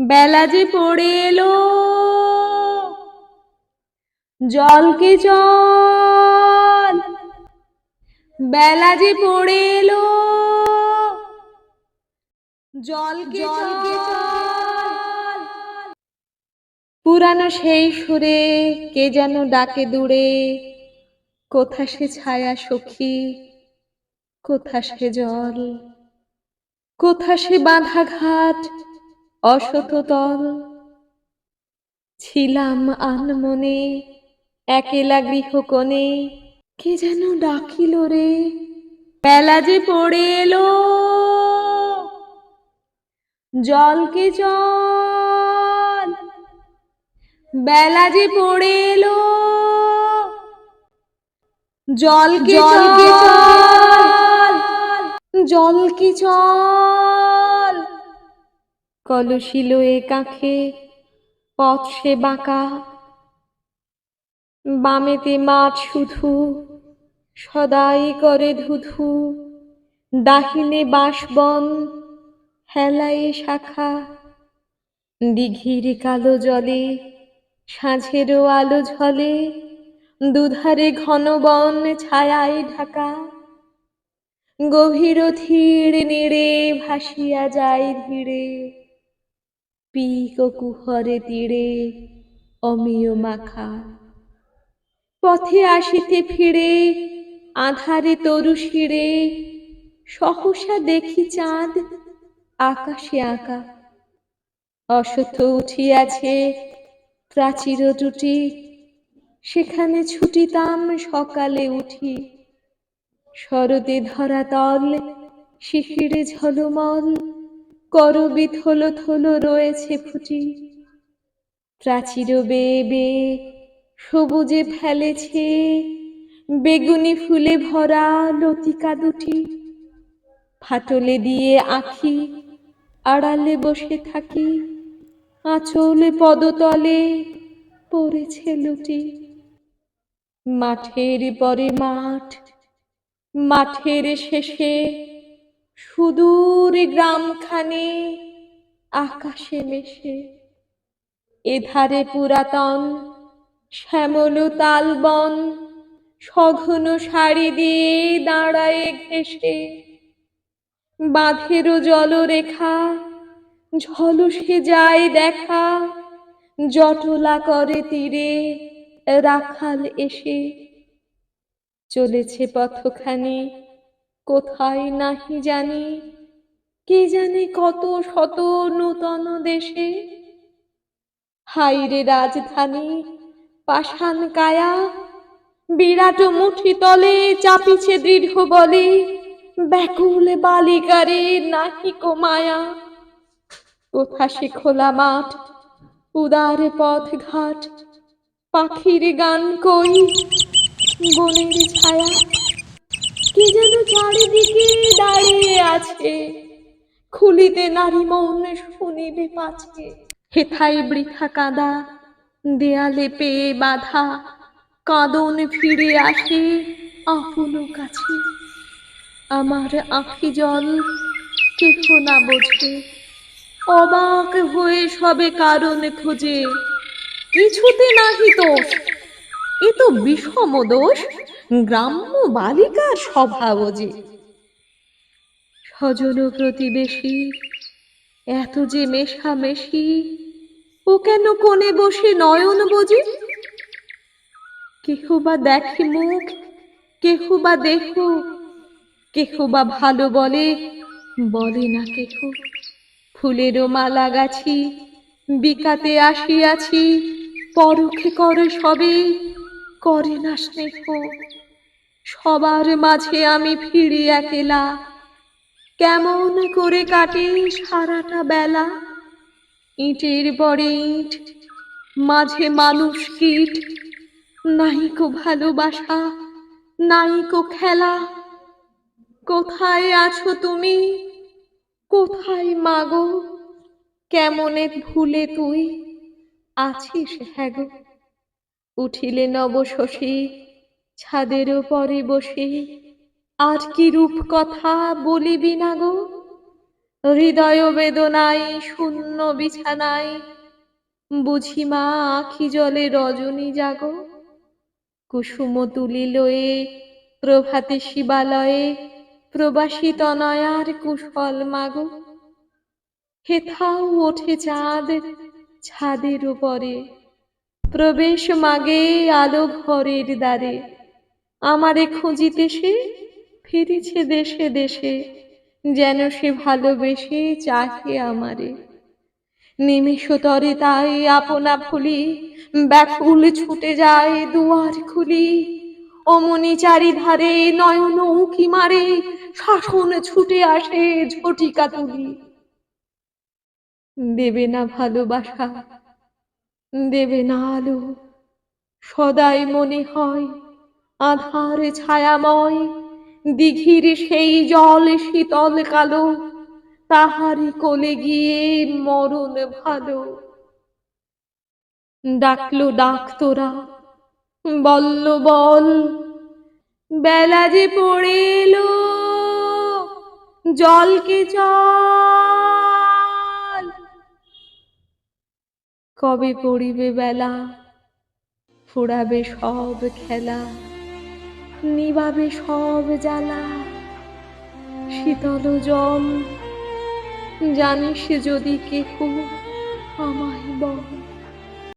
বেলা যে পড়ে এলো। জলকে চল বেলা যে পড়ে এলো। জলকে জলকে পুরানো সেই সুরে কে যেন ডাকে দূরে। কোথা সে ছায়া সখী কোথা সে জল কোথা সে বাঁধা ঘাট অসততল ছিলাম আনমনে একেলা গৃহকোণে। কে যেন ডাকিল রে? বেলা যে পড়ে এলো। জলকে চল বেলা যে পড়ে এলো। জলকে জলকে চল জলকে চল কলসি লয়ে কাঁখে, পথ সে বাঁকা। বামেতে মাঠ শুধু, সদাই করে ধুধু। দাহিনে বাঁশবন, হেলায় শাখা। দিঘির কালো জলে, সাঁঝেরও আলো ঝলে, দুধারে ঘন বন ছায়ায় ঢাকা। গভীর ধীর নেড়ে ভাসিয়া যায় ধীরে। পিক কুহরে তীরে অমিয় মাখা। পথে আসিতে ফিরে, আধারে তরু শিরে, সহসা দেখি চাঁদ আকাশে আঁকা। অসত্য উঠিয়াছে প্রাচীর টুটি সেখানে ছুটিতাম সকালে উঠি। শরতে ধরাতল শিশিরে ঝলমল করবি থলো থলো রয়েছে ফুটি। প্রাচীর বেয়ে বেয়ে সবুজে ফেলেছে, বেগুনি ফুলে ভরা লতিকা দুটি। ফাটলে দিয়ে আঁখি, আড়ালে বসে থাকি, আঁচলে পদতলে পড়েছে লুটি। মাঠের পরে মাঠ, মাঠের শেষে সুদূর গ্রামখানে আকাশে মেশে, এধারে পুরাতন শ্যামল তালবন, সঘন শাড়ি দিয়ে দাঁড়ায় ঘেসে বাঁধেরও জলরেখা, ঝলসে যায় দেখা, জটলা করে তীরে রাখাল এসে। চলেছে পথখানি কোথায় নাহি জানি। কে জানে কত শত নূতন দেশে। হাইরে রাজধানী, পাষাণ কায়া, বিরাট মুঠি তলে চাপিছে দৃঢ় বলে, ব্যাকুল বালিকারে নাহিক মায়া। কোথা সে খোলা মাঠ, উদার পথ ঘাট পাখির গান কই, বনের ছায়া। কি যেন চারিদিকে দাঁড়িয়ে আছে। খুলিতে নারী মন শুনিবে পাছে হেথায় বৃথা কাদা, দেয়ালে পেয়ে বাধা, কাঁদন ফিরে আসে আপন কাছে। আমার আঁখি জল কেহ না বোঝে অবাক হয়ে সবে কারণ খোঁজে। কিছুতে নাহি দোষ, এ তো বিষম দোষ। গ্রাম্য বালিকার স্বভাব যে। স্বজন প্রতিবেশী, এত যে মেশামেশি, ও কেন কোণে বসে নয়ন বোঝে? কেহ বা দেখে মুখ, কেহ বা দেহ, কেহ বা ভালো বলে বলে না কেহ। ফুলেরও মালা গাছি, বিকাতে আসিয়াছি, পরখে করে সবে, করে না স্নেহ। সবার মাঝে আমি ফিরি একেলা। কেমন করে কাটে সারাটা বেলা? ইটের পরে ইট, মাঝে মানুষ কীট। নাইকো ভালোবাসা নাইকো খেলা। কোথায় আছো তুমি? কোথায় মাগো? কেমনে ভুলে তুই আছিস হ্যাগো? উঠিলে নব শশী ছাদের পরে বসে আর কি রূপ কথা বলিবি না গো? হৃদয় বেদনায়, শূন্য বিছানায়, বুঝি মা আখি জলে রজনী জাগো? কুসুম তুলি লয়ে প্রভাতে শিবালয়ে প্রবাসী তনয়ার কুশল মাগো? হেথাও ওঠে চাঁদ ছাদের উপরে, প্রবেশ মাগে আলো ঘরের দ্বারে। আমারে খুঁজিতে সে ফিরেছে দেশে দেশে, যেন সে ভালোবেসে চাহে আমারে। নিমিষতরে তাই আপনা ফুলি, ব্যাকুল ছুটে যায় দুয়ার খুলি। অমনি চারিধারে নয়ন উকি মারে, শাসন ছুটে আসে ঝটিকা তুলি। দেবে না ভালোবাসা, দেবে না আলো, সদাই মনে হয় আধার ছায়াময়, দিঘির সেই জল শীতল কালো তাহারি কোলে গিয়ে মরণ ভালো। ডাকলো ডাক তোরা, বল্ল বল, বেলা যে পড়ে এলো জলকে চল? কবে পড়িবে বেলা, ফুরাবে সব খেলা। নিবাবে সব জ্বালা শীতল জল। জানিস যদি কেহ আমায় বল।